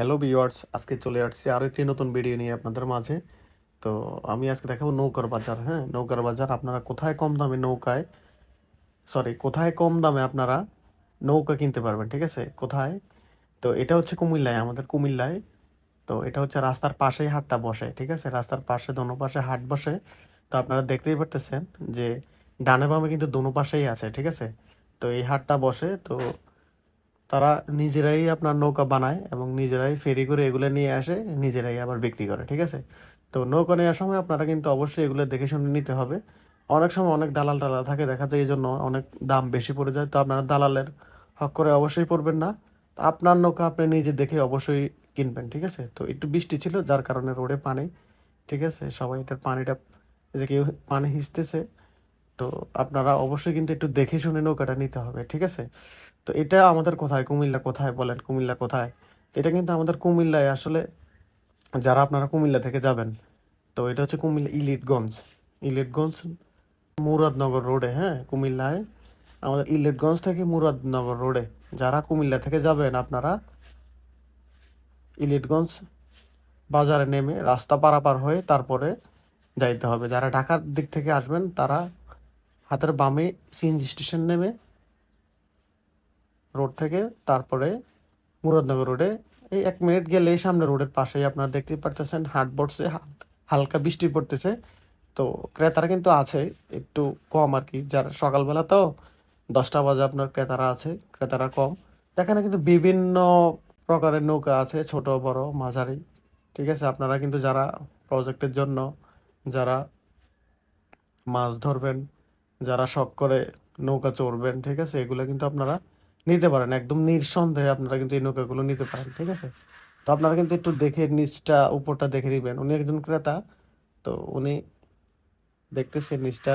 Hello viewers আজকে চলে আসছি আরও একটি নতুন ভিডিও নিয়ে আপনাদের মাঝে। তো আমি আজকে দেখাবো নৌকার বাজার হ্যাঁ? নৌকার বাজার আপনারা কোথায় কম দামে নৌকায় সরি কোথায় কম দামে আপনারা নৌকা কিনতে পারবেন, ঠিক আছে? কোথায়? তো এটা হচ্ছে কুমিল্লায়, আমাদের কুমিল্লায়। তো এটা হচ্ছে রাস্তার পাশেই হাটটা বসে, ঠিক আছে? রাস্তার পাশে, দোনো পাশে হাট বসে। তো আপনারা দেখতেই পারতেছেন যে ডানে বামে কিন্তু দোনো পাশেই আছে, ঠিক আছে? তো এই হাটটা বসে, তো তারা নিজেরাই আপনার নৌকা বানায় এবং নিজেরাই ফেরি করে এগুলো নিয়ে আসে, নিজেরাই আবার বিক্রি করে, ঠিক আছে? তো নৌকা নেওয়ার সময় আপনারা কিন্তু অবশ্যই এগুলো দেখে শুনে নিতে হবে। অনেক সময় অনেক দালাল টালাল থাকে, দেখা যায় এই জন্য অনেক দাম বেশি পড়ে যায়। তো আপনারা দালালের হক করে অবশ্যই পড়বেন না। তো আপনার নৌকা আপনি নিজে দেখে অবশ্যই কিনবেন, ঠিক আছে? তো একটু বৃষ্টি ছিল, যার কারণে রোডে পানি, ঠিক আছে? সবাই এটার পানিটা যে কেউ পানি হিসতেছে তো আপনারা অবশ্যই কিন্তু একটু দেখে শুনে নৌকাটা নিতে হবে, ঠিক আছে? তো এটা আমাদের কোথায়? কুমিল্লা কোথায় বলেন? কুমিল্লা কোথায়? এটা কিন্তু আমাদের কুমিল্লায় আসলে যারা আপনারা কুমিল্লা থেকে যাবেন, তো এটা হচ্ছে কুমিল্লা ইলিটগঞ্জ। ইলিটগঞ্জ মুরাদনগর রোডে হ্যাঁ কুমিল্লায় আমাদের ইলিটগঞ্জ থেকে মুরাদনগর রোডে। যারা কুমিল্লা থেকে যাবেন আপনারা, ইলিটগঞ্জ বাজারে নেমে রাস্তা পারাপার হয়ে তারপরে যাইতে হবে। যারা ঢাকার দিক থেকে আসবেন তারা হাতের বামে সিএনজি স্টেশন নেমে রোড থেকে তারপরে মুরাদনগর রোডে। এই এক মিনিট গেলেই সামনে রোডের পাশেই আপনারা দেখতেই পারতেছেন হাট হা- হালকা বৃষ্টি পড়তেছে। তো ক্রেতারা কিন্তু আছে, একটু কম আর কি। যারা সকালবেলা তো দশটা বাজে আপনার ক্রেতারা আছে, ক্রেতারা কম। এখানে কিন্তু বিভিন্ন প্রকারের নৌকা আছে, ছোট, বড়, মাঝারি। ঠিক আছে, আপনারা কিন্তু যারা প্রজেক্টের জন্য, যারা মাছ ধরবেন যারা শখ করে নৌকা চড়বেন, ঠিক আছে? এগুলো কিন্তু আপনারা নিতে পারেন। একদম নিঃসন্দেহে আপনারা কিন্তু এই নৌকাগুলো নিতে পারেন, ঠিক আছে? তো আপনারা কিন্তু একটু দেখে, নিচটা, উপরটা দেখে নেবেন। উনি একজন ক্রেতা, তো উনি দেখতেছেন নিচটা।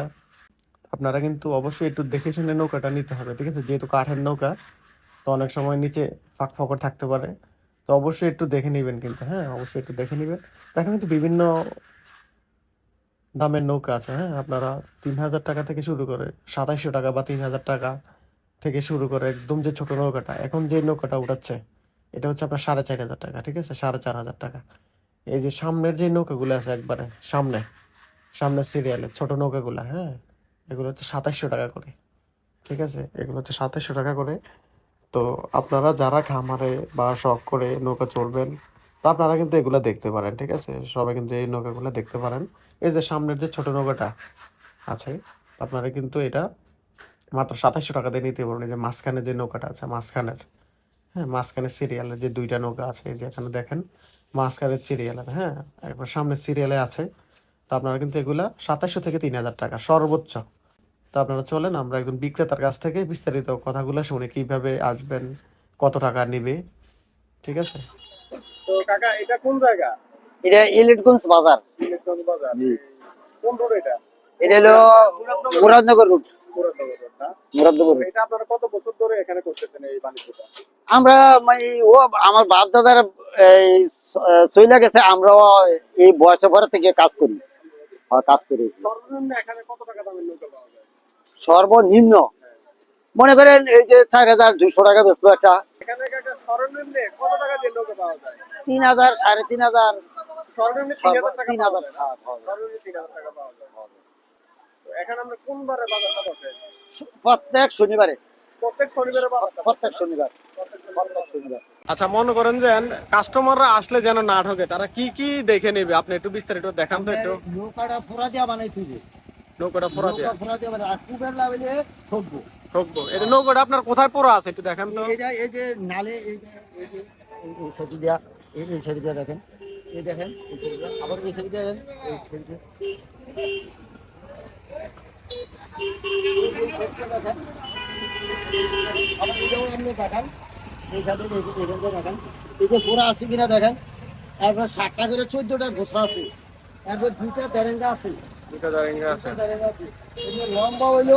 আপনারা কিন্তু অবশ্যই একটু দেখে শুনে নৌকাটা নিতে হবে, ঠিক আছে? যেহেতু কাঠের নৌকা, তো অনেক সময় নিচে ফাঁক ফকর থাকতে পারে। তো অবশ্যই একটু দেখে নেবেন কিন্তু হ্যাঁ? অবশ্যই একটু দেখে নেবেন। দেখেন কিন্তু বিভিন্ন দামের নৌকা আছে হ্যাঁ? আপনারা তিন হাজার টাকা থেকে শুরু করে সাতাইশশো টাকা বা তিন হাজার টাকা থেকে শুরু করে একদম যে ছোট নৌকাটা, এখন যে নৌকাটা উঠাচ্ছে, এটা হচ্ছে আপনার সাড়ে চার হাজার টাকা, ঠিক আছে? সাড়ে চার হাজার টাকা। এই যে সামনের যে নৌকাগুলো আছে একবারে, সামনে সামনের সিরিয়ালে ছোট নৌকাগুলো হ্যাঁ? এগুলো হচ্ছে সাতাইশশো টাকা করে, ঠিক আছে? এগুলো হচ্ছে সাতাইশশো টাকা করে। তো আপনারা যারা খামারে বা শখ করে নৌকা চড়বেন তা আপনারা কিন্তু এগুলো দেখতে পারেন, ঠিক আছে? সবাই কিন্তু এই নৌকাগুলো দেখতে পারেন। এই যে সামনের যে ছোট নৌকাটা আছে আপনারা কিন্তু এটা মাত্র সাতাশশো টাকা দিয়ে নিতে পারবেন। এই যে মাঝখানে যে নৌকাটা আছে মাঝখানের হ্যাঁ মাঝখানে সিরিয়ালের যে দুইটা নৌকা আছে এই যে এখানে দেখেন মাঝখানের সিরিয়ালের হ্যাঁ একবার সামনের সিরিয়ালে আছে। তো আপনারা কিন্তু এগুলা সাতাশশো থেকে তিন হাজার টাকা সর্বোচ্চ। তো আপনারা চলেন আমরা একজন বিক্রেতার কাছ থেকে বিস্তারিত কথাগুলো শুনে কীভাবে আসবেন কত টাকা নিবে ঠিক আছে? তো কাকা এটা কোন জায়গা? এটা ইলেটগঞ্জ বাজার। বাজার কোন রোড এটা? এটা হলো মুরাদনগর রোড মুরাদনগর এটা আপনারা কত বছর ধরে এখানে করতেছেন এই বাণিজ্যটা? আমরা মানে ও আমার বাপ দাদার এই চইলা গেছে আমরাও এই বয়সে ভরে থেকে কাজ করি। কাজ করি। সর্বনিম্ন সর্বনিম্ন? মনে করেন এই যে চার হাজার দুইশো টাকা বেচলো একটা। তিন হাজার সাড়ে তিন হাজার। সর্বনিম্ন তিন হাজার টাকা পাওয়া যায় সর্বনিম্ন তিন হাজার টাকা পাওয়া যায়। তো আমরা কোন বারে বাজারটা বসে প্রত্যেক শনিবারে। প্রত্যেক শনিবারে প্রত্যেক শনিবার। প্রত্যেক শনিবার আচ্ছা মনে করেন যে কাস্টমাররা আসলে যেন না ঠকে তারা কি কি দেখে নেবে? আপনি একটু বিস্তারিত দেখান তো একটু। নৌকাটা ফোরা দিয়া বানাইছি যে। নৌকাটা পুরা দিয়ে। ফোরা দিয়া বানাই আর কুবের লাগাইলে ঠকবো। ঠকবো। এটা নৌকাটা আপনার কোথায় পড়া আছে? একটু দেখান তো। এইটা এই যে নালে এই যে এই যে এই- এই সাইডে দিয়া এই এই সাইডে দিয়া দেখেন। এই দেখেন এই সাইডে আবার এই সাইডে দেখেন এই দেখেন। আবার আপনি দেখেন দেখেন আছে কিনা দেখেন। তারপর সাতটা করে চোদ্দটা ঘোষা আছে। তারপর দুইটা তেরেঙ্গা আছে। দুইটা লম্বা হইল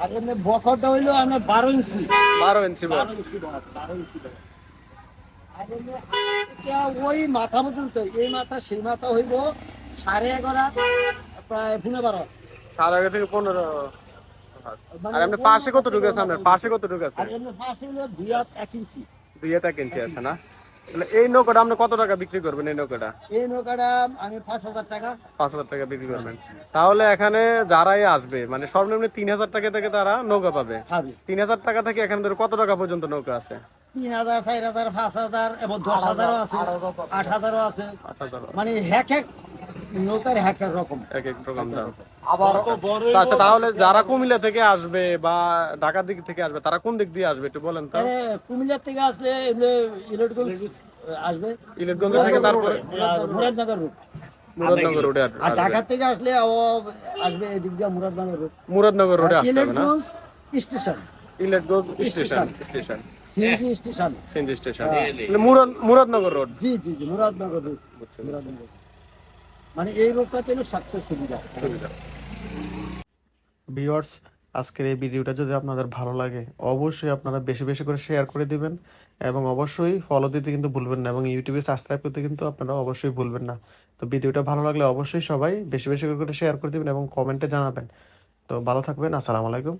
আর এমনি বকরটা হইল বারো ইঞ্চি। বারো ইঞ্চি বারো ইঞ্চি বারো ইঞ্চি বড়। আর এমনি এটা ওই মাথা মতন তো এই মাথা সেই মাথা হইব সাড়ে এগারো প্রায় পনেরো বারো সাত আগে থেকে পনেরো আর আপনি পাশে কত ঢুকে আছে আপনার পাশে কত ঢুকে আছে? দুই হাত এক ইঞ্চি। দুই এক ইঞ্চি আছে না? তাহলে এই নৌকাটা আপনি কত টাকা বিক্রি করবেন এই নৌকাটা? এই নৌকাটা আমি পাঁচ হাজার টাকা। পাঁচ হাজার টাকা বিক্রি করবেন তাহলে এখানে যারাই আসবে মানে সর্বনিম্ন তিন হাজার টাকা থেকে তারা নৌকা পাবে। তিন হাজার টাকা থেকে এখানে ধরে কত টাকা পর্যন্ত নৌকা আছে? তিন হাজার চার হাজার পাঁচ হাজার এবং দশ হাজারও আছে আট হাজারও আছে। মানে এক এক নৌকার এক এক রকম। এক এক রকম দাম। আবার আচ্ছা তাহলে যারা কুমিল্লা থেকে আসবে বা ঢাকার দিক থেকে আসবে তারা কোন দিক দিয়ে আসবে একটু বলেন তো? তাহলে কুমিল্লার থেকে আসলে এমনি আসবে। ইলেটগঞ্জ থেকে তারপরে? মুরাদনগর রুট মুরাদনগর রোডে আর ঢাকা থেকে আসলে ও আসবে এদিক দিয়ে মুরাদনগর রুট মুরাদনগর রোডে না? Station. Elliotganj station. Station. CNG station. CNG station. মানে মুরাদ মুরাদনগর রোড। জি জি জি মুরাদনগর রুট মুরাদনগর। মানে এই রোডটা সবচেয়ে সুবিধা। ভিউয়ার্স আজকের এই ভিডিওটা যদি আপনাদের ভালো লাগে অবশ্যই আপনারা বেশি বেশি করে শেয়ার করে দিবেন এবং অবশ্যই ফলো দিতে কিন্তু ভুলবেন না এবং ইউটিউবে সাবস্ক্রাইব করতে কিন্তু আপনারা অবশ্যই ভুলবেন না। তো ভিডিওটা ভালো লাগলে অবশ্যই সবাই বেশি বেশি করে শেয়ার করে দিবেন এবং কমেন্টে জানাবেন। তো ভালো থাকবেন আসসালামু আলাইকুম।